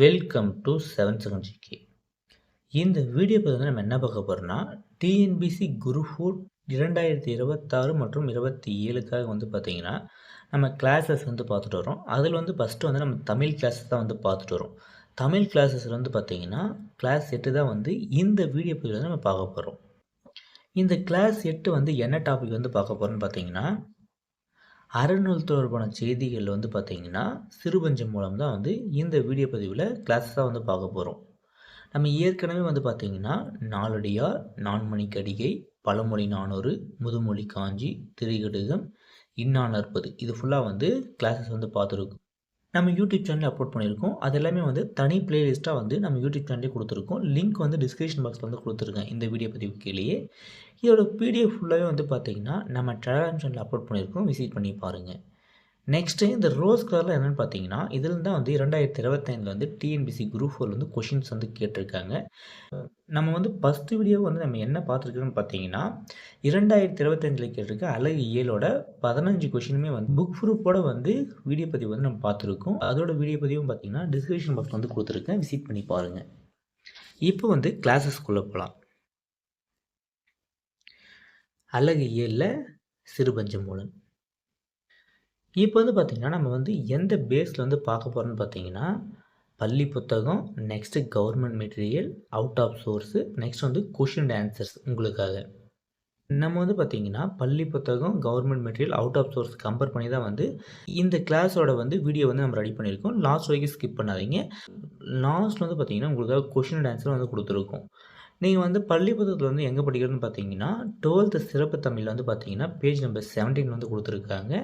Welcome to seven second GK இந்த video பதிவு வந்து நம்ம என்ன பார்க்க போகிறோம்னா டிஎன்பிசி குரு ஃபோர் இரண்டாயிரத்தி இருபத்தாறு மற்றும் இருபத்தி ஏழுக்காக வந்து பார்த்திங்கன்னா நம்ம கிளாஸஸ் வந்து பார்த்துட்டு வரோம் அதில் வந்து ஃபஸ்ட்டு வந்து நம்ம தமிழ் கிளாஸஸ் தான் வந்து பார்த்துட்டு வரோம் தமிழ் கிளாஸஸில் வந்து பார்த்திங்கன்னா கிளாஸ் எட்டு தான் வந்து இந்த வீடியோ பதிவில் வந்து நம்ம பார்க்க போகிறோம் இந்த கிளாஸ் எட்டு வந்து என்ன டாபிக் வந்து பார்க்க போகிறோம்னு பார்த்தீங்கன்னா அறநூல் தொடர்பான செய்திகள் வந்து பார்த்திங்கன்னா சிறுபஞ்சம் மூலம் தான் வந்து இந்த வீடியோ பதிவில் கிளாஸஸாக வந்து பார்க்க போகிறோம் நம்ம ஏற்கனவே வந்து பார்த்திங்கன்னா நாலடியார் நான்மணி கடிகை பழமொழி நானூறு முதுமொழி காஞ்சி திரிகடுகம் இன்னா நற்பது இது ஃபுல்லாக வந்து கிளாஸஸ் வந்து பார்த்துருக்கோம். நம்ம யூடியூப் சேனலில் அப்லோட் பண்ணியிருக்கோம். அது எல்லாமே வந்து தனி பிளேலிஸ்ட்டாக வந்து நம்ம யூடியூப் சேனலே கொடுத்துருக்கோம். லிங்க் வந்து டிஸ்கிரிப்ஷன் பாக்ஸில் வந்து கொடுத்துருக்கேன் இந்த வீடியோ பதிவு கீழேயே. இதோட பிடிஎஃப் ஃபுல்லாகவே வந்து பார்த்தீங்கன்னா நம்ம டெலகிராம் சேனலில் அப்லோட் பண்ணியிருக்கோம். விசிட் பண்ணி பாருங்கள் நெக்ஸ்ட்டு இந்த ரோஸ் கலரில் என்னென்னு பார்த்தீங்கன்னா இதில் தான் வந்து இரண்டாயிரத்தி இருபத்தைந்தில் வந்து டிஎன்பிசி குரூப் ஃபோர் வந்து கொஷின்ஸ் வந்து கேட்டிருக்காங்க. நம்ம வந்து ஃபஸ்ட்டு வீடியோ வந்து நம்ம என்ன பார்த்துருக்கோம்னு பார்த்தீங்கன்னா இரண்டாயிரத்தி இருபத்தஞ்சில் கேட்டிருக்க அழகு ஏழோட பதினஞ்சு கொஷினுமே வந்து புக் ப்ரூஃபோட வந்து வீடியோ பதிவு வந்து நம்ம பார்த்துருக்கோம். அதோட வீடியோ பதிவும் பார்த்தீங்கன்னா டிஸ்கிரிப்ஷன் பாக்ஸ் வந்து கொடுத்துருக்கேன். விசிட் பண்ணி பாருங்கள் இப்போ வந்து கிளாஸஸ்குள்ளே போகலாம் அழகு ஏழில் சிறுபஞ்சம் மூலம் இப்போ வந்து பார்த்திங்கன்னா நம்ம வந்து எந்த பேஸில் வந்து பார்க்க போகிறோம்னு பார்த்தீங்கன்னா பள்ளி புத்தகம் next government material out of source next வந்து கொஷின் ஆன்சர்ஸ் உங்களுக்காக. நம்ம வந்து பார்த்திங்கன்னா பள்ளி புத்தகம் government material out of source compare பண்ணி தான் வந்து இந்த கிளாஸோட வந்து வீடியோ வந்து நம்ம ரெடி பண்ணியிருக்கோம். லாஸ்ட் வரைக்கும் ஸ்கிப் பண்ணாதீங்க. லாஸ்ட் வந்து பார்த்திங்கன்னா உங்களுக்காக கொஷின் ஆன்சர் வந்து கொடுத்துருக்கோம். நீங்கள் வந்து பள்ளி புத்தகத்தில் வந்து எங்கே படிக்கிறதுன்னு பார்த்தீங்கன்னா டுவெல்த்து சிறப்பு தமிழில் வந்து பார்த்தீங்கன்னா பேஜ் நம்பர் செவன்டீன் வந்து கொடுத்துருக்காங்க.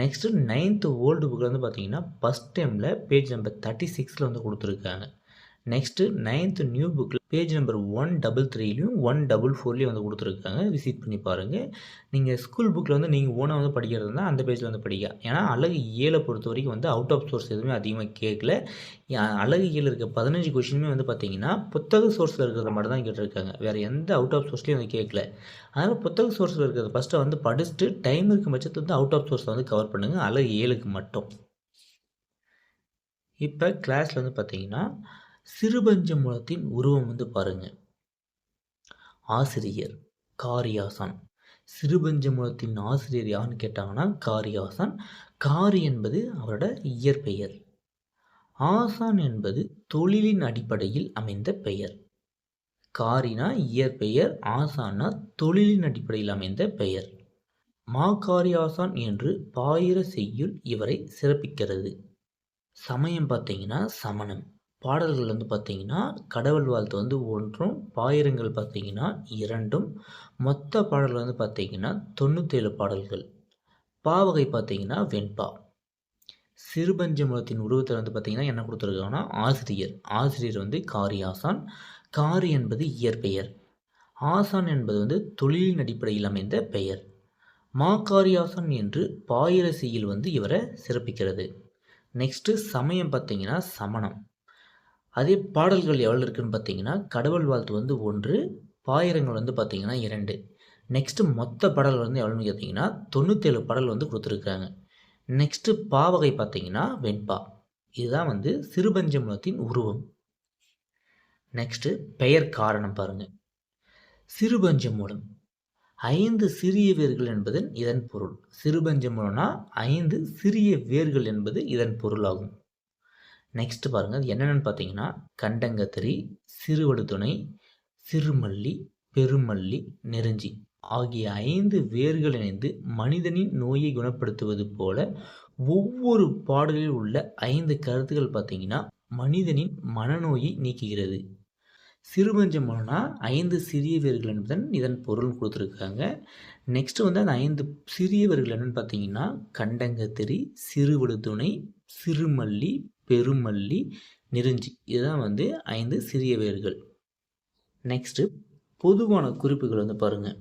நெக்ஸ்ட்டு நைன்த்து ஓல்டு புக்கில் வந்து பார்த்தீங்கன்னா ஃபஸ்ட் டைமில் பேஜ் நம்பர் தேர்ட்டி சிக்ஸில் வந்து கொடுத்துருக்காங்க. நெக்ஸ்ட்டு நைன்த்து நியூ புக்கில் பேஜ் நம்பர் ஒன் டபுள் த்ரீலையும் ஒன் டபுள் ஃபோர்லேயும் வந்து கொடுத்துருக்காங்க. விசிட் பண்ணி பாருங்கள் நீங்கள் ஸ்கூல் புக்கில் வந்து நீங்கள் ஓனாக வந்து படிக்கிறது தான் அந்த பேஜில் வந்து படிக்க ஏன்னா அழகு ஏழை பொறுத்த வரைக்கும் வந்து அவுட் ஆஃப் சோர்ஸ் எதுவுமே அதிகமாக கேட்கல. அழகு ஏழு இருக்க பதினஞ்சு கொஷினுமே வந்து பார்த்தீங்கன்னா புத்தக சோர்ஸில் இருக்கிறத மட்டும் தான் கேட்டிருக்காங்க. வேறு எந்த அவுட் ஆஃப் சோர்ஸ்லையும் வந்து கேட்கல. அதனால் புத்தக சோர்ஸில் இருக்கிறத ஃபஸ்ட்டு வந்து படிச்சுட்டு டைம் இருக்கும் பட்சத்தில் வந்து அவுட் ஆஃப் சோர்ஸை வந்து கவர் பண்ணுங்கள் அழகு ஏழுக்கு மட்டும். இப்போ கிளாஸில் வந்து பார்த்தீங்கன்னா சிறுபஞ்ச மூலத்தின் உருவம் வந்து பாருங்க. ஆசிரியர் காரியாசான். சிறுபஞ்ச மூலத்தின் ஆசிரியர் யாருன்னு கேட்டாங்கன்னா காரியாசான். காரி என்பது அவரோட இயற்பெயர். ஆசான் என்பது தொழிலின் அடிப்படையில் அமைந்த பெயர். காரினா இயற்பெயர் ஆசானா தொழிலின் அடிப்படையில் அமைந்த பெயர். மாகாரியாசான் என்று பாயிர செய்யுள் இவரை சிறப்பிக்கிறது. சமயம் பார்த்தீங்கன்னா சமணம். பாடல்கள் வந்து பார்த்திங்கன்னா கடவுள் வாழ்த்து வந்து ஒன்றும் பாயிரங்கள் பார்த்திங்கன்னா இரண்டும் மொத்த பாடல்கள் வந்து பார்த்திங்கன்னா தொண்ணூற்றேழு பாடல்கள். பாவகை பார்த்திங்கன்னா வெண்பா. சிறுபஞ்சமுலத்தின் உருவத்தில் வந்து பார்த்திங்கன்னா என்ன கொடுத்துருக்காங்கன்னா ஆசிரியர். ஆசிரியர் வந்து காரி ஆசான் காரி என்பது இயற்பெயர். ஆசான் என்பது வந்து தொழிலின் அடிப்படையில் அமைந்த பெயர். மாகாரியாசான் என்று பாயிரசியில் வந்து இவரை சிறப்பிக்கிறது. நெக்ஸ்ட்டு சமயம் பார்த்திங்கன்னா சமணம். அதே பாடல்கள் எவ்வளோ இருக்குதுன்னு பார்த்தீங்கன்னா கடவுள் வாழ்த்து வந்து ஒன்று பாயிரங்கள் வந்து பார்த்திங்கன்னா இரண்டு. நெக்ஸ்ட்டு மொத்த பாடல் வந்து எவ்வளோன்னு கேட்டிங்கன்னா தொண்ணூற்றேழு பாடல் வந்து கொடுத்துருக்காங்க நெக்ஸ்ட்டு பாவகை பார்த்தீங்கன்னா வெண்பா. இதுதான் வந்து சிறுபஞ்சமூலத்தின் உருவம். நெக்ஸ்ட்டு பெயர் காரணம் பாருங்கள் சிறுபஞ்சமூலம். ஐந்து சிறிய வேர்கள் என்பது இதன் பொருள். சிறுபஞ்சமூலம்னா ஐந்து சிறிய வேர்கள் என்பது இதன் பொருளாகும். நெக்ஸ்ட் பாருங்கள் அது என்னென்னு பார்த்தீங்கன்னா கண்டங்கத்திரி சிறுவடுதுணை சிறுமல்லி பெருமல்லி நெருஞ்சி ஆகிய ஐந்து வேர்கள் இணைந்து மனிதனின் நோயை குணப்படுத்துவது போல ஒவ்வொரு பாடலில் உள்ள ஐந்து கருத்துக்கள் பார்த்தீங்கன்னா மனிதனின் மனநோயை நீக்குகிறது. சிறுபஞ்சம் மனம்னா ஐந்து சிறியவர்கள் என்பதன் இதன் பொருள் கொடுத்துருக்காங்க. நெக்ஸ்ட் வந்து அந்த ஐந்து சிறியவர்கள் என்னென்னு பார்த்தீங்கன்னா கண்டங்கத்திரி சிறுவடுதுணை சிறுமல்லி பெருமல்லி நெருஞ்சி. இதுதான் வந்து ஐந்து சிறிய வேர்கள். நெக்ஸ்ட்டு பொதுவான குறிப்புகள் வந்து பாருங்கள்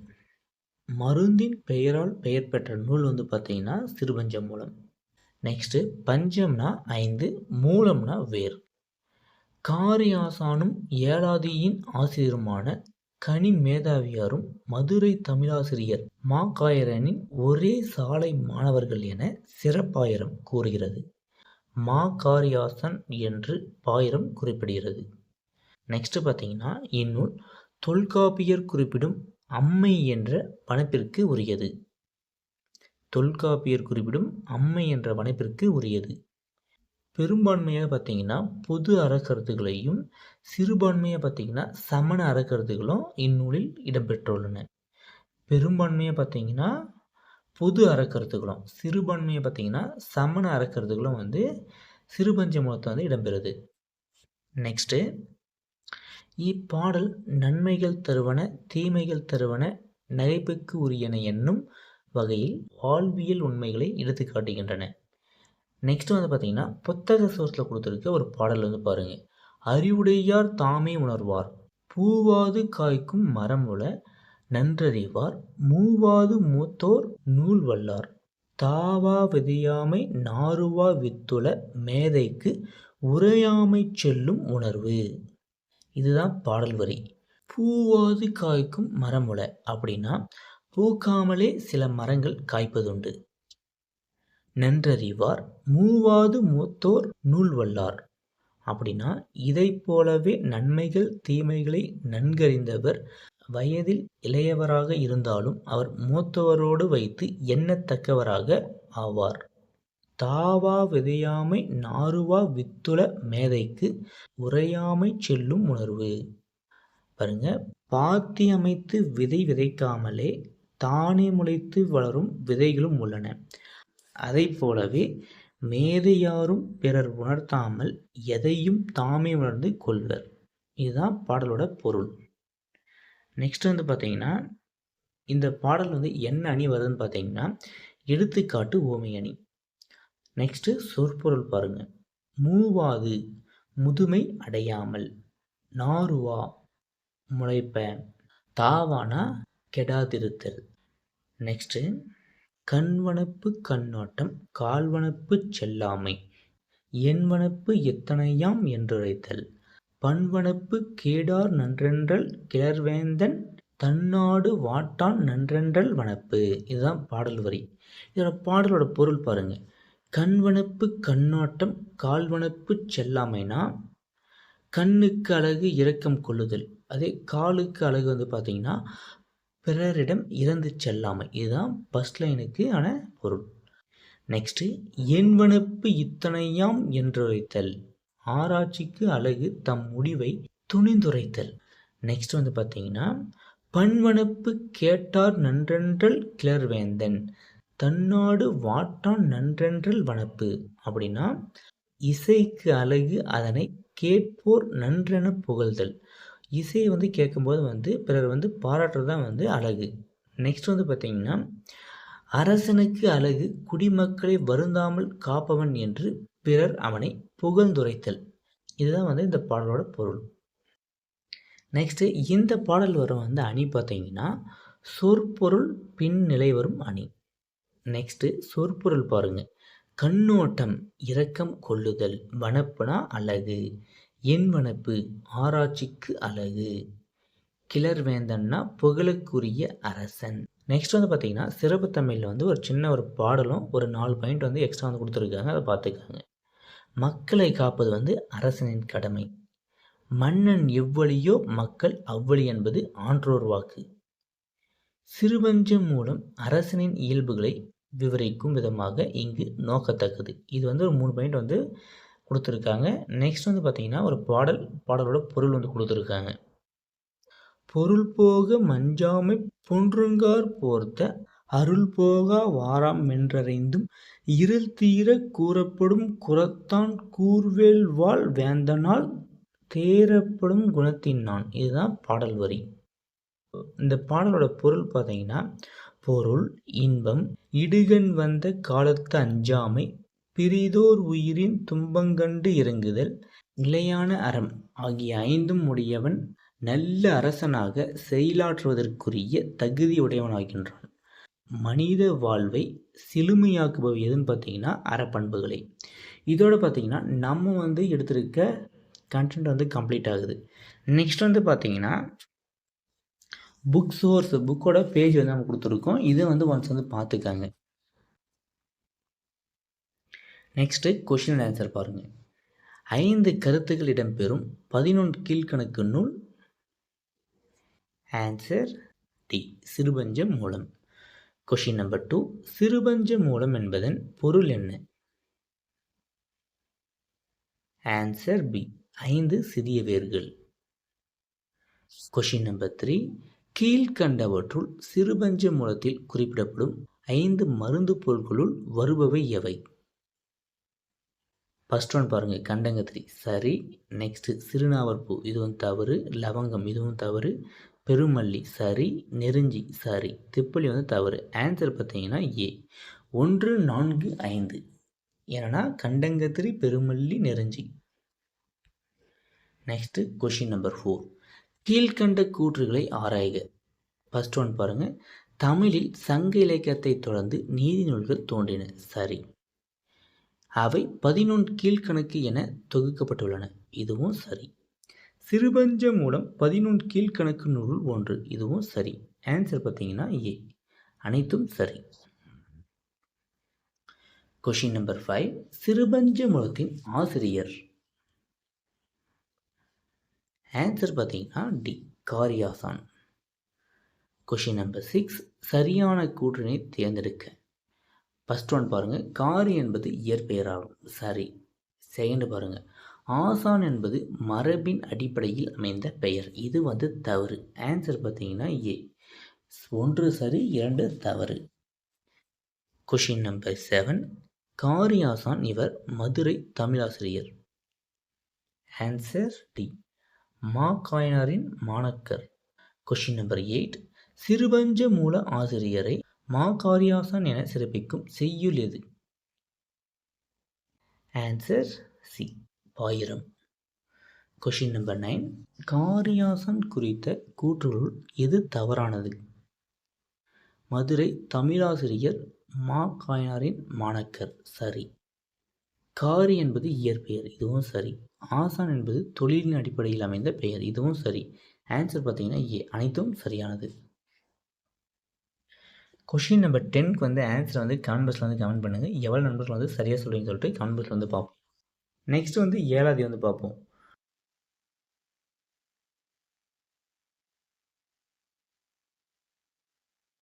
மருந்தின் பெயரால் பெயர் பெற்ற நூல் வந்து பார்த்தீங்கன்னா சிறுபஞ்சம் மூலம். நெக்ஸ்ட்டு பஞ்சம்னா ஐந்து மூலம்னா வேர். காரியாசானும் ஏழாதியின் ஆசிரியருமான கனி மேதாவியாரும் மதுரை தமிழாசிரியர் மாக்காயரனின் ஒரே சாலை மாணவர்கள் என சிறப்பாயிரம் கூறுகிறது. மா காரியாசன் என்று பாயிரம் குறிப்பிடுகிறது. நெக்ஸ்ட்டு பார்த்தீங்கன்னா இந்நூல் தொல்காப்பியர் குறிப்பிடும் அம்மை என்ற வனப்பிற்கு உரியது. தொல்காப்பியர் குறிப்பிடும் அம்மை என்ற வனப்பிற்கு உரியது. பெரும்பான்மையாக பார்த்தீங்கன்னா பொது அறக்கருத்துகளையும் சிறுபான்மையாக பார்த்தீங்கன்னா சமண அறக்கருத்துகளும் இந்நூலில் இடம்பெற்றுள்ளன. பெரும்பான்மையாக பார்த்தீங்கன்னா பொது அறக்கருத்துக்களும் சிறுபான்மையை பார்த்தீங்கன்னா சமண அறக்கருத்துக்களும் வந்து சிறுபஞ்ச மூலத்தை வந்து இடம்பெறுது. நெக்ஸ்ட்டு இப்பாடல் நன்மைகள் தருவன தீமைகள் தருவன நகைப்புக்கு உரியன என்னும் வகையில் வாழ்வியல் உண்மைகளை எடுத்து காட்டுகின்றன. நெக்ஸ்ட் வந்து பார்த்தீங்கன்னா புத்தக சோர்ஸில் கொடுத்துருக்க ஒரு பாடல் வந்து பாருங்கள் அறிவுடையார் தாமே உணர்வார் பூவாது காய்க்கும் மரம் உல நன்றறிவார். மூவாது மூத்தோர் நூல் வல்லார் தாவா விதியாமை நாருவா வித்துள மேதைக்கு உரையாமை செல்லும் உணர்வு. இதுதான் பாடல் வரி. பூவாது காய்க்கும் மரமுளை அப்படின்னா பூக்காமலே சில மரங்கள் காய்ப்பதுண்டு. நன்றறிவார். மூவாது மூத்தோர் நூல் வல்லார் அப்படின்னா இதை போலவே நன்மைகள் தீமைகளை நன்கறிந்தவர் வயதில் இளையவராக இருந்தாலும் அவர் மூத்தவரோடு வைத்து எண்ணத்தக்கவராக ஆவார். தாவா விதையாமை நாருவா வித்துள மேதைக்கு உரையாமை செல்லும் உணர்வு. பாருங்க பாத்தி அமைத்து விதை விதைக்காமலே தானே முளைத்து வளரும் விதைகளும் உள்ளன. அதை போலவே மேதையாரும் பிறர் உணர்த்தாமல் எதையும் தாமே உணர்ந்து கொள்வர். இதுதான் பாடலோட பொருள். நெக்ஸ்ட் வந்து பார்த்தீங்கன்னா இந்த பாடல் வந்து என்ன அணி வருதுன்னு பார்த்தீங்கன்னா எடுத்துக்காட்டு ஓமை அணி. நெக்ஸ்ட்டு சொற்பொருள் பாருங்கள் மூவாது முதுமை அடையாமல். நாருவா முளைப்ப. தாவானா கெடாதிருத்தல். நெக்ஸ்ட்டு கண்வனப்பு கண்ணோட்டம் கால்வனப்பு செல்லாமை. என்வனப்பு எத்தனையாம் என்றுரைத்தல். பண்வனப்பு கேடார் நன்றென்றல் கிளர்வேந்தன் தன்னாடு வாட்டான் நன்றென்றல் வனப்பு. இதுதான் பாடல் வரி. இதோட பாடலோட பொருள் பாருங்க. கண்வனப்பு கண்ணோட்டம் கால்வனப்பு செல்லாமைனா கண்ணுக்கு அழகு இரக்கம் கொள்ளுதல். அதே காலுக்கு அழகு வந்து பார்த்தீங்கன்னா பிறரிடம் இறந்து செல்லாமை. இதுதான் ஃபஸ்ட் லைனுக்கு ஆன பொருள். நெக்ஸ்ட்டு என்வனப்பு இத்தனையாம் என்றுரைத்தல். ஆராய்ச்சிக்கு அழகு தம் முடிவை துணிந்துரைத்தல். நெக்ஸ்ட் வந்து பார்த்தீங்கன்னா பண்வனப்பு கேட்டார் நன்றென்றல் கிளர்வேந்தன் தன்னாடு வாட்டான் நன்றென்றல் வனப்பு. அப்படின்னா இசைக்கு அழகு அதனை கேட்போர் நன்றென புகழ்தல். இசையை வந்து கேட்கும்போது வந்து பிறர் வந்து பாராட்டுறது தான் வந்து அழகு. நெக்ஸ்ட் வந்து பார்த்திங்கன்னா அரசனுக்கு அழகு குடிமக்களை வருந்தாமல் காப்பவன் என்று பிறர் அவனை புகழ்ந்துரைத்தல். இதுதான் வந்து இந்த பாடலோட பொருள். நெக்ஸ்ட்டு இந்த பாடல் வரும் வந்து அணி பார்த்தீங்கன்னா சொற்பொருள் பின் நிலை வரும் அணி. நெக்ஸ்ட்டு சொற்பொருள் பாருங்கள் கண்ணோட்டம் இரக்கம் கொள்ளுதல் வனப்புனா அழகு. என் வனப்பு ஆராய்ச்சிக்கு அழகு. கிளர்வேந்தன்னா புகழுக்குரிய அரசன். நெக்ஸ்ட் வந்து பார்த்தீங்கன்னா சிறப்பு தமிழில் வந்து ஒரு சின்ன ஒரு பாடலும் ஒரு நாலு பாயிண்ட் வந்து எக்ஸ்ட்ரா வந்து கொடுத்துருக்காங்க. அதை பார்த்துக்காங்க. மக்களை காப்பது வந்து அரசனின் கடமை. மன்னன் எவ்வழியோ மக்கள் அவ்வழி என்பது ஆன்றோர் வாக்கு. சிறுபஞ்சம் மூலம் அரசனின் இயல்புகளை விவரிக்கும் விதமாக இங்கு நோக்கத்தக்கது. இது வந்து ஒரு மூணு பாயிண்ட் வந்து கொடுத்துருக்காங்க. நெக்ஸ்ட் வந்து பார்த்திங்கன்னா ஒரு பாடல் பாடலோட பொருள் வந்து கொடுத்துருக்காங்க. பொருள் போக மஞ்சாமை பொன்றுங்கார் போர்த்த அருள் போகா வாராம் மென்றறைந்தும் இருள் தீர கூறப்படும் குரத்தான் கூர்வேல் வாழ் வேந்தனால் தேரப்படும் குணத்தின் நான். இதுதான் பாடல் வரி. இந்த பாடலோட பொருள் பார்த்தீங்கன்னா பொருள் இன்பம் இடுகண் வந்த காலத்து அஞ்சாமை பிரிதோர் உயிரின் துன்பங்கண்டு இறங்குதல் நிலையான அறம் ஆகிய ஐந்தும் உடையவன் நல்ல அரசனாக செயலாற்றுவதற்குரிய தகுதியுடையவனாகின்றான் மனித வாழ்வை சிலுமையாக்குபவை எதுன்னு பார்த்தீங்கன்னா அறப்பண்புகளை. இதோட பார்த்தீங்கன்னா நம்ம வந்து எடுத்திருக்க கண்டென்ட் வந்து கம்ப்ளீட் ஆகுது. நெக்ஸ்ட் வந்து பார்த்தீங்கன்னா புக் சோர்ஸ் புக்கோட பேஜ் வந்து நம்ம கொடுத்துருக்கோம். இதை வந்து ஒன்ஸ் வந்து பார்த்துக்காங்க. நெக்ஸ்ட்டு கொஷின் ஆன்சர் பாருங்கள் ஐந்து கருத்துக்கள் இடம்பெறும் பதினொன்று கீழ்கணக்கு நூல். ஆன்சர் டி சிறுபஞ்சம் மூலம். கொஷின் நம்பர் டூ சிறுபஞ்ச மூலம் என்பதன் பொருள் என்ன? ஆன்சர் பி ஐந்து சிறிய வேர்கள். கொஷின் நம்பர் த்ரீ கீழ்கண்டவற்றுள் சிறுபஞ்ச மூலத்தில் குறிப்பிடப்படும் ஐந்து மருந்து பொருட்களுள் வருபவை எவை? ஃபஸ்ட் ஒன் பாருங்கள் கண்டங்கத்திரி சரி நெக்ஸ்ட்டு சிறுநாவற்பூ. இதுவும் தவறு. லவங்கம் இதுவும் தவறு. பெருமல்லி சரி நெருஞ்சி சரி. திப்பலி வந்து தவறு. ஆன்சர் பார்த்தீங்கன்னா ஏ ஒன்று நான்கு ஐந்து. ஏன்னா கண்டங்கத்திரி பெருமல்லி நெருஞ்சி. நெக்ஸ்ட்டு கொஷின் நம்பர் ஃபோர் கீழ்கண்ட கூற்றுகளை ஆராய்க. ஃபஸ்ட் ஒன் பாருங்கள் தமிழில் சங்க இலக்கியத்தை தொடர்ந்து நீதி நூல்கள் தோன்றின. சரி. அவை பதினொன்று கீழ்கணக்கு என தொகுக்கப்பட்டுள்ளன. இதுவும் சரி. சிறுபஞ்ச மூலம் பதினொன்று கீழ்கணக்கு நூல் ஒன்று. இதுவும் சரி. ஆன்சர் பார்த்தீங்கன்னா ஏ அனைத்தும் சரி. கொஷின் நம்பர் ஃபைவ் சிறுபஞ்ச மூலத்தின் ஆசிரியர். ஆன்சர் பார்த்தீங்கன்னா D Kariyasan. Question number six சரியான கூற்றினை தேர்ந்தெடுக்க. ஃபஸ்ட் ஒன் பாருங்கள் காரி என்பது இயற்பெயராகும். சரி. செகண்ட் பாருங்கள் ஆசான் என்பது மரபின் அடிப்படையில் அமைந்த பெயர். இது வந்து தவறு. ஆன்சர் பார்த்தீங்கன்னா ஏ ஒன்று சரி இரண்டு தவறு. கொஷின் நம்பர் செவன் காரி ஆசான் இவர் மதுரை தமிழாசிரியர். ஆன்சர் டி மா காயனாரின் மாணக்கர். கொஷின் நம்பர் எயிட் சிறுபஞ்ச மூல ஆசிரியரை மா காரியாசான் என சிறப்பிக்கும் செய்யுள் எது? ஆன்சர் சி ஆயிரம். கொஷின் நம்பர் நைன் காரியாசன் குறித்த கூற்றுகளுள் எது தவறானது? மதுரை தமிழாசிரியர் மா. காயனாரின் மாணக்கர். சரி. காரி என்பது இயற்பெயர் இதுவும் சரி. ஆசான் என்பது தொழிலின் அடிப்படையில் அமைந்த பெயர் இதுவும் சரி. ஆன்சர் பார்த்தீங்கன்னா ஏ அனைத்தும் சரியானது. கொஷின் நம்பர் டென்க்கு வந்து ஆன்சர் வந்து கமெண்ட் பாக்ஸில் வந்து கமெண்ட் பண்ணுங்கள் எவ்வளோ நண்பர்கள் வந்து சரியாக சொல்லுவீங்கன்னு சொல்லிட்டு கமெண்ட் பாக்ஸில் வந்து பார்ப்போம். நெக்ஸ்ட் வந்து ஏழாவது வந்து பார்ப்போம்.